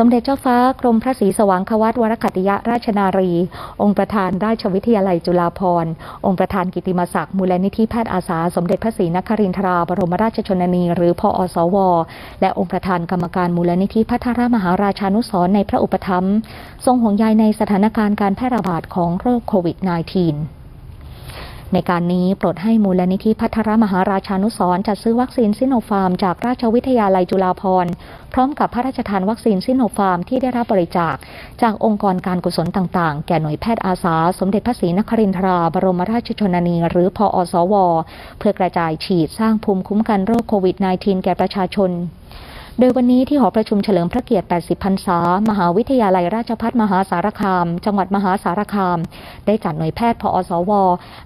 สมเด็จเจ้าฟ้ากรมพระศรีสว่างควัตวรคัติยะราชนารี องค์ประธานราชวิทยาลัยจุฬาภรณ์ องค์ประธานกิติมศักดิ์มูลนิธิแพทย์อาสา สมเด็จพระศรีนครินทราบรมราชชนนีหรือพอสว และองค์ประธานกรรมการมูลนิธิพัทรมหาราชานุสรณ์ในพระอุปถัมภ์ทรงห่วงใยในสถานการณ์การแพร่ระบาดของโรคโควิด -19 ในการนี้โปรดให้มูลนิธิพัทรมหาราชานุสร์จัดซื้อวัคซีนซิโนฟาร์มจากราชวิทยาลัยจุฬาภรณ์ พร้อมกับพระราชทานวัคซีนซิโนฟาร์มที่ได้รับบริจาค จากองค์กรการกุศลต่างๆ แก่หน่วยแพทย์อาสา สมเด็จพระศรีนครินทราบรมราชชนนี หรือพออสว เพื่อกระจายฉีดสร้างภูมิคุ้มกันโรคโควิด -19 แก่ประชาชน โดยวันนี้ที่หอประชุมเฉลิมพระเกียรติ 80 พรรษา มหาวิทยาลัยราชภัฏมหาสารคาม จังหวัดมหาสารคาม ได้จัดหน่วยแพทย์พอสว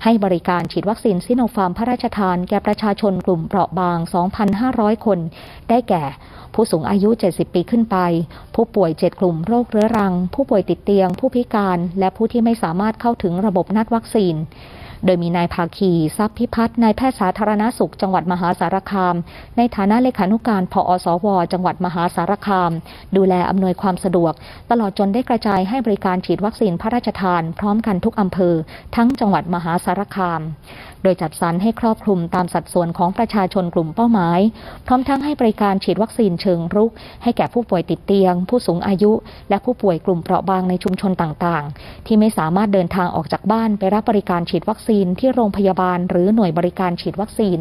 ให้บริการฉีดวัคซีนซิโนฟาร์มพระราชทาน แก่ประชาชนกลุ่มเปราะบาง 2,500 คน ได้แก่ ผู้สูงอายุ 70 ปีขึ้นไป ผู้ป่วย 7 กลุ่มโรคเรื้อรัง ผู้ป่วยติดเตียง ผู้พิการ และผู้ที่ไม่สามารถเข้าถึงระบบนัดวัคซีน โดยมีนายภาคีทรัพย์พิพัฒน์นายแพทย์สาธารณสุข จังหวัดมหาสารคาม ในฐานะเลขานุการพอสว จังหวัดมหาสารคาม ดูแลอำนวยความสะดวก ตลอดจนได้กระจายให้บริการฉีดวัคซีนพระราชทาน พร้อมกันทุกอำเภอ ทั้งจังหวัดมหาสารคาม โดยจัดสรรให้ครอบคลุมตามสัดส่วนของประชาชนกลุ่มเป้าหมาย พร้อมทั้งให้บริการฉีดวัคซีนเชิงรุก ให้แก่ผู้ป่วยติดเตียง ผู้สูงอายุ และผู้ป่วยกลุ่มเปราะบางในชุมชนต่างๆ ที่ไม่สามารถเดินทางออกจากบ้านไปรับบริการฉีดวัคซีนที่โรงพยาบาล หรือหน่วยบริการฉีดวัคซีน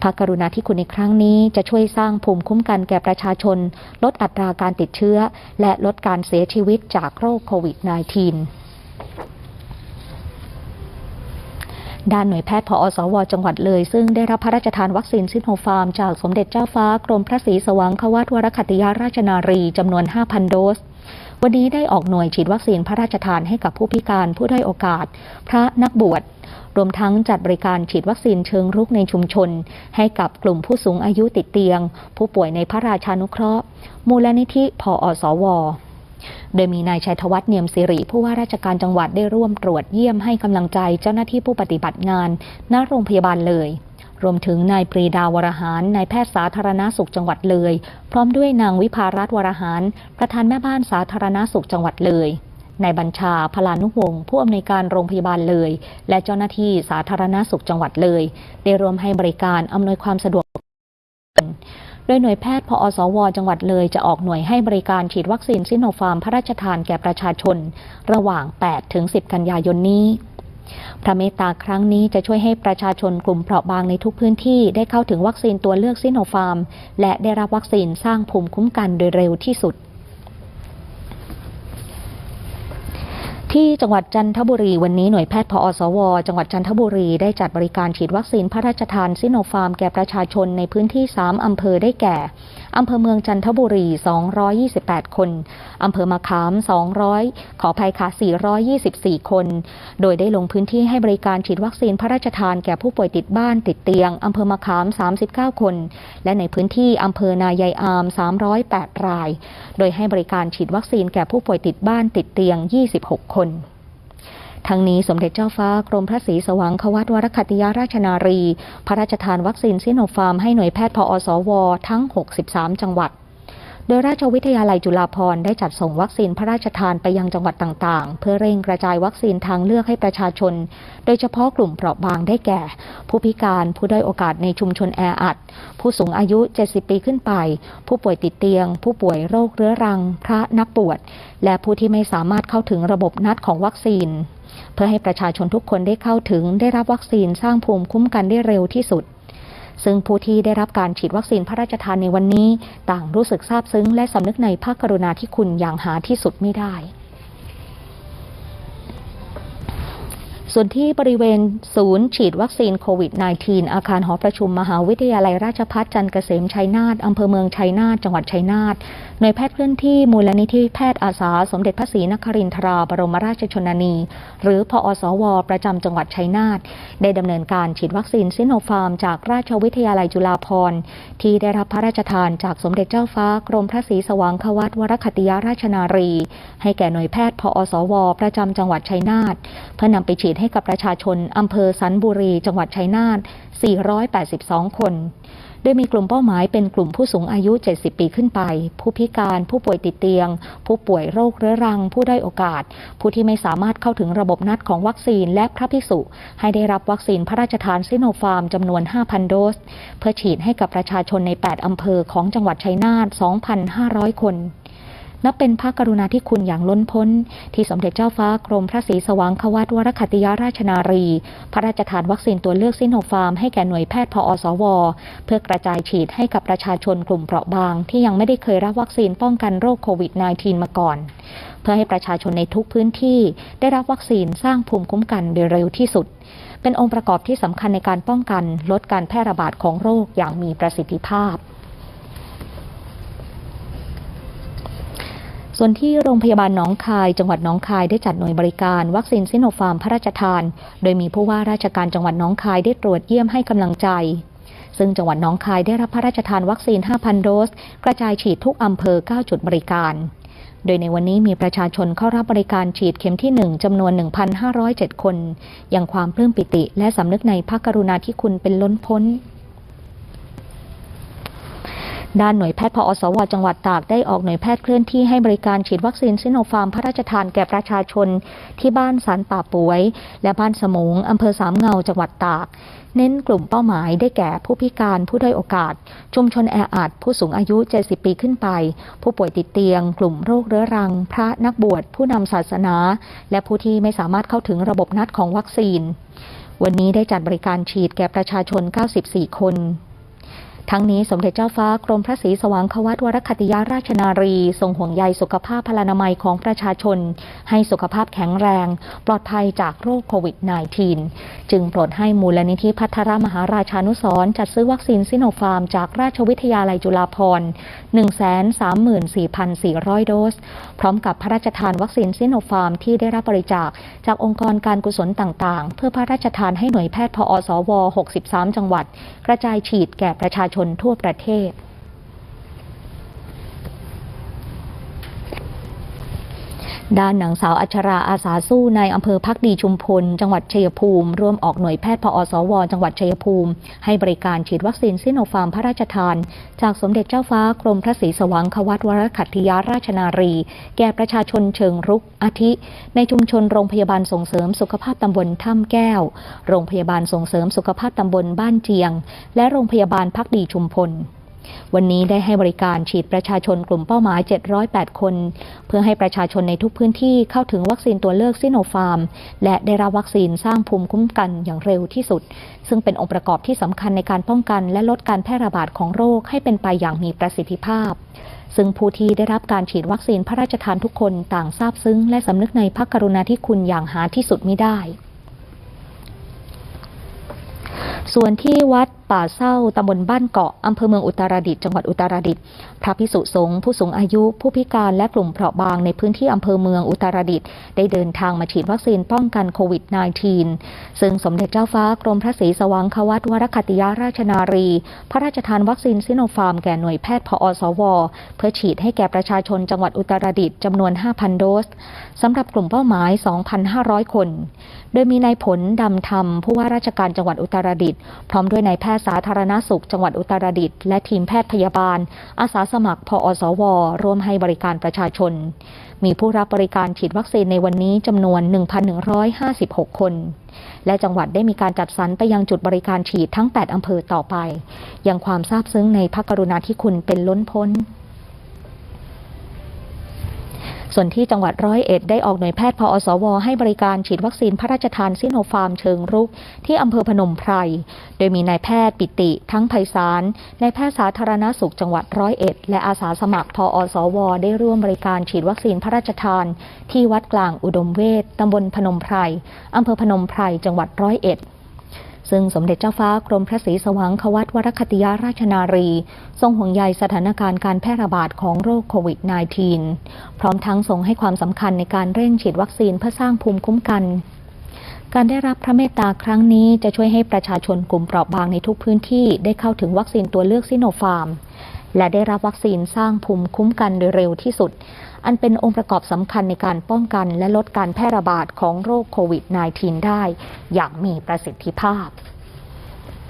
พระกรุณาธิคุณในครั้งนี้จะช่วยสร้างภูมิคุ้มกันแก่ประชาชน ลดอัตราการติดเชื้อ และลดการเสียชีวิตจากโรคโควิด -19 ด้านหน่วยแพทย์พอสว จังหวัดเลย ซึ่งได้รับพระราชทานวัคซีนซิโนฟาร์ม จากสมเด็จเจ้าฟ้ากรมพระศรีสว่างควัตวรคัตติยาราชนารีจำนวน 5,000 โดส วันนี้ได้ออกหน่วยฉีดวัคซีนพระราชทานให้กับผู้พิการผู้ได้อยโอกาส พระนักบวชรวมทั้งจัดบริการฉีดวัคซีนเชิงรุกในชุมชน ให้กับกลุ่มผู้สูงอายุติดเตียง ผู้ป่วยในพระราชานุเคราะห์ มูลนิธิพอสวโดยมีนายชัยธวัฒน์เนียมสิริผู้ว่าราชการจังหวัดได้ร่วมตรวจเยี่ยมให้กำลังใจเจ้าหน้าที่ผู้ปฏิบัติงานณโรงพยาบาลเลย รวมถึงนายปรีดาวรหารนายแพทย์สาธารณาสุขจังหวัดเลย พร้อมด้วยนางวิภารัตวรหาร ประธานแม่บ้านสาธารณาสุขจังหวัดเลยนายบัญชาพลานุวงศ์ผู้อำนวยการโรงพยาบาลเลย และเจ้าหน้าที่สาธารณาสุขจังหวัดเลย ได้รวมให้บริการอำนวยความสะดวกโดยหน่วยแพทย์พอสว จังหวัดเลยจะออกหน่วยให้บริการฉีดวัคซีนซิโนฟาร์มพระราชทานแก่ประชาชน ระหว่าง 8 ถึง 10 กันยายนนี้ พระเมตตาครั้งนี้จะช่วยให้ประชาชนกลุ่มเปราะบางในทุกพื้นที่ได้เข้าถึงวัคซีนตัวเลือกซิโนฟาร์ม และได้รับวัคซีนสร้างภูมิคุ้มกันโดยเร็วที่สุด ที่จังหวัดจันทบุรีวันนี้หน่วยแพทย์พอสว จังหวัดจันทบุรีได้จัดบริการฉีดวัคซีนพระราชทานซิโนฟาร์มแก่ประชาชนในพื้นที่ 3 อำเภอได้แก่ อำเภอเมืองจันทบุรี 228 คน อำเภอมะขาม 200ขออภัยค่ะ 424 คน โดยได้ลงพื้นที่ให้บริการฉีดวัคซีนพระราชทานแก่ผู้ป่วยติดบ้านติดเตียง อำเภอมะขาม 39 คน และในพื้นที่อำเภอนายายอาม 308 ราย โดยให้บริการฉีดวัคซีนแก่ผู้ป่วยติดบ้านติดเตียง 26 คนทั้งนี้สมเด็จเจ้าฟ้ากรมพระศรีสว่างควัตวรคติยาราชนารี พระราชทานวัคซีนซิโนฟาร์มให้หน่วยแพทย์พอสว ทั้ง 63 จังหวัดโดยราชวิทยาลัยจุฬาภรณ์ได้จัดส่งวัคซีนพระราชทานไปยังจังหวัดต่างๆ เพื่อเร่งกระจายวัคซีนทางเลือกให้ประชาชน โดยเฉพาะกลุ่มเปราะบางได้แก่ ผู้พิการผู้ด้อยโอกาสในชุมชนแออัด ผู้สูงอายุ 70 ปีขึ้นไป ผู้ป่วยติดเตียง ผู้ป่วยโรคเรื้อรัง พระนักบวช และผู้ที่ไม่สามารถเข้าถึงระบบนัดของวัคซีน เพื่อให้ประชาชนทุกคนได้เข้าถึงได้รับวัคซีนสร้างภูมิคุ้มกันได้เร็วที่สุด ซึ่งผู้ที่ได้รับการฉีดวัคซีนพระราชทานในวันนี้ ต่างรู้สึกซาบซึ้งและสำนึกในพระกรุณาธิคุณอย่างหาที่สุดไม่ได้ ส่วนที่บริเวณศูนย์ฉีดวัคซีนโควิด -19 อาคารหอประชุมมหาวิทยาลัยราชภัฏจันทร์เกษมชัยนาทอำเภอเมืองชัยนาทจังหวัดชัยนาทหน่วยแพทย์เคลื่อนที่มูลนิธิแพทย์อาสา สมเด็จพระศรีนครินทราบรมราชชนนี หรือพอสว ประจำจังหวัดชัยนาทได้ดำเนินการฉีดวัคซีนซิโนฟาร์มจากราชวิทยาลัยจุฬาภรณ์ที่ได้รับพระราชทานจากสมเด็จเจ้าฟ้ากรมพระศรีสว่างควัตวรคตติยราชนารี ให้แก่หน่วยแพทย์พอสว ประจำจังหวัดชัยนาทเพื่อนำไปฉีดให้ให้กับประชาชนอำเภอสันบุรี จังหวัดชัยนาท 482 คน โดยมีกลุ่มเป้าหมายเป็นกลุ่มผู้สูงอายุ 70 ปีขึ้นไป ผู้พิการผู้ป่วยติดเตียง ผู้ป่วยโรคเรื้อรัง ผู้ได้อยโอกาส ผู้ที่ไม่สามารถเข้าถึงระบบนัดของวัคซีนและพระภิกษุ ให้ได้รับวัคซีนพระราชทานซิโนฟาร์มจำนวน 5,000 โดส เพื่อฉีดให้กับประชาชนใน 8 อำเภอของจังหวัดชัยนาท 2,500 คน นับเป็นพระกรุณาธิคุณอย่างล้นพ้น ที่สมเด็จเจ้าฟ้ากรมพระศรีสว่างควัตวรคติยราชนารี พระราชทานวัคซีนตัวเลือกซิโนฟาร์มให้แก่หน่วยแพทย์พอสว เพื่อกระจายฉีดให้กับประชาชนกลุ่มเปราะบาง ที่ยังไม่ได้เคยรับวัคซีนป้องกันโรคโควิด -19 มาก่อน เพื่อให้ประชาชนในทุกพื้นที่ ได้รับวัคซีนสร้างภูมิคุ้มกันโดยเร็วที่สุด เป็นองค์ประกอบที่สำคัญในการป้องกันลดการแพร่ระบาดของโรคอย่างมีประสิทธิภาพ ส่วนที่โรงพยาบาลหนองคาย จังหวัดหนองคายได้จัดหน่วยบริการ วัคซีนซิโนฟาร์มพระราชทาน โดยมีผู้ว่าราชการจังหวัดหนองคายได้ตรวจเยี่ยมให้กำลังใจ ซึ่งจังหวัดหนองคายได้รับพระราชทานวัคซีน 5,000 โดส กระจายฉีดทุกอำเภอ 9 จุดบริการ โดยในวันนี้มีประชาชนเข้ารับบริการฉีดเข็มที่ 1จำนวน 1,507 คน อย่างความปลื้มปิติและสำนึกในพระกรุณาธิคุณเป็นล้นพ้น ด้านหน่วยแพทย์พอสวจังหวัดตากได้ออกหน่วยแพทย์เคลื่อนที่ให้บริการฉีดวัคซีนซิโนฟาร์มพระราชทานแก่ประชาชน ที่บ้านสันป่าป่วย และบ้านสมงอำเภอสามเงาจังหวัดตาก เน้นกลุ่มเป้าหมายได้แก่ผู้พิการผู้ด้อยโอกาส ชุมชนแออัดผู้สูงอายุ 70 ปีขึ้นไป ผู้ป่วยติดเตียง กลุ่มโรคเรื้อรัง พระนักบวช ผู้นำศาสนา และผู้ที่ไม่สามารถเข้าถึงระบบนัดของวัคซีน วันนี้ได้จัดบริการฉีดแก่ประชาชน 94 คน ทั้งนี้สมเด็จเจ้าฟ้ากรมพระศรีสว่างควัตวรคติยาราชนารี ทรงห่วงใยสุขภาพพลานามัยของประชาชน ให้สุขภาพแข็งแรง ปลอดภัยจากโรคโควิด -19 จึงโปรดให้มูลนิธิพัทรมหาราชานุสรจัดซื้อวัคซีนซิโนฟาร์ม จากราชวิทยาลัยจุฬาภรณ์ 134,400 โดส พร้อมกับพระราชทานวัคซีนซิโนฟาร์มที่ได้รับบริจาคจากองค์กรการกุศลต่าง ๆ เพื่อพระราชทานให้หน่วยแพทย์พอสว 63 จังหวัด กระจายฉีดแก่ประชาชนชนทั่วประเทศ ด้านหนังสาวอัชราอาสาสู้ในอำเภอพักดีชุมพล จังหวัดชัยภูมิ ร่วมออกหน่วยแพทย์พอสว จังหวัดชัยภูมิ ให้บริการฉีดวัคซีนซิโนฟาร์มพระราชทาน จากสมเด็จเจ้าฟ้ากรมพระศรีสว่างควัตวรคัติยาราชนารี แก่ประชาชนเชิงรุกอาทิ ในชุมชนโรงพยาบาลส่งเสริมสุขภาพตำบลถ้ำแก้ว โรงพยาบาลส่งเสริมสุขภาพตำบลบ้านเจียง และโรงพยาบาลพักดีชุมพล วันนี้ได้ให้บริการฉีดประชาชนกลุ่มเป้าหมาย 708 คน เพื่อให้ประชาชนในทุกพื้นที่เข้าถึงวัคซีนตัวเลือกซิโนฟาร์ม และได้รับวัคซีนสร้างภูมิคุ้มกันอย่างเร็วที่สุด ซึ่งเป็นองค์ประกอบที่สำคัญในการป้องกัน และลดการแพร่ระบาดของโรคให้เป็นไปอย่างมีประสิทธิภาพซึ่งผู้ที่ได้รับการฉีดวัคซีนพระราชทานทุกคนต่างทราบซึ้ง และสำนึกในพระกรุณาธิคุณอย่างหาที่สุดมิได้ ส่วนที่วัดป่าเศร้าตำบลบ้านเกาะอำเภอเมืองอุตรดิตถ์จังหวัดอุตรดิตถ์พระพิสุสงฆ์ผู้สูงอายุ ผู้พิการและกลุ่มเปราะบางในพื้นที่อำเภอเมืองอุตรดิตถ์ได้เดินทางมาฉีดวัคซีนป้องกันโควิด -19 ซึ่งสมเด็จเจ้าฟ้ากรมพระศรีสว่างควัตวรคติยาราชนารี พระราชทานวัคซีนซิโนฟาร์มแก่หน่วยแพทย์พอสว เพื่อฉีดให้แก่ประชาชนจังหวัดอุตรดิตถ์จำนวน 5,000 โดสสำหรับกลุ่มเป้าหมาย 2,500 คน โดยมีนายผลดำธรรมผู้ว่าราชการจังหวัดอุตรดิตถ์พร้อมด้วยนายแพททย์สาธารณสุข จังหวัดอุตรดิตถ์และทีมแพทย์พยาบาล อาสาสมัคร พอสว ร่วมให้บริการประชาชน มีผู้รับบริการฉีดวัคซีนในวันนี้จำนวน 1,156 คน และจังหวัดได้มีการจัดสรรไปยังจุดบริการฉีดทั้ง 8 อำเภอต่อไป ยังความซาบซึ้งในพระกรุณาธิคุณเป็นล้นพ้น ส่วนที่จังหวัดร้อยเอ็ดได้ออกหน่วยแพทย์พอสว ให้บริการฉีดวัคซีนพระราชทานซิโนฟาร์มเชิงรุก ที่อำเภอพนมไพร โดยมีนายแพทย์ปิติ ทั้งไพศาลนายแพทย์สาธารณสุขจังหวัดร้อยเอ็ด และอาสาสมัครพอสว ได้ร่วมบริการฉีดวัคซีนพระราชทาน ที่วัดกลางอุดมเวทตำบลพนมไพรอำเภอพนมไพรจังหวัดร้อยเอ็ด ซึ่งสมเด็จเจ้าฟ้ากรมพระศรีสว่างควัตวรคติยาราชนารี ทรงห่วงใยสถานการณ์การแพร่ระบาดของโรคโควิด -19 พร้อมทั้งทรงให้ความสำคัญในการเร่งฉีดวัคซีนเพื่อสร้างภูมิคุ้มกันการได้รับพระเมตตาครั้งนี้จะช่วยให้ประชาชนกลุ่มเปราะบางในทุกพื้นที่ได้เข้าถึงวัคซีนตัวเลือกซิโนฟาร์ม และได้รับวัคซีนสร้างภูมิคุ้มกันโดยเร็วที่สุด อันเป็นองค์ประกอบสำคัญในการป้องกันและลดการแพร่ระบาดของโรคโควิด -19 ได้ อย่างมีประสิทธิภาพ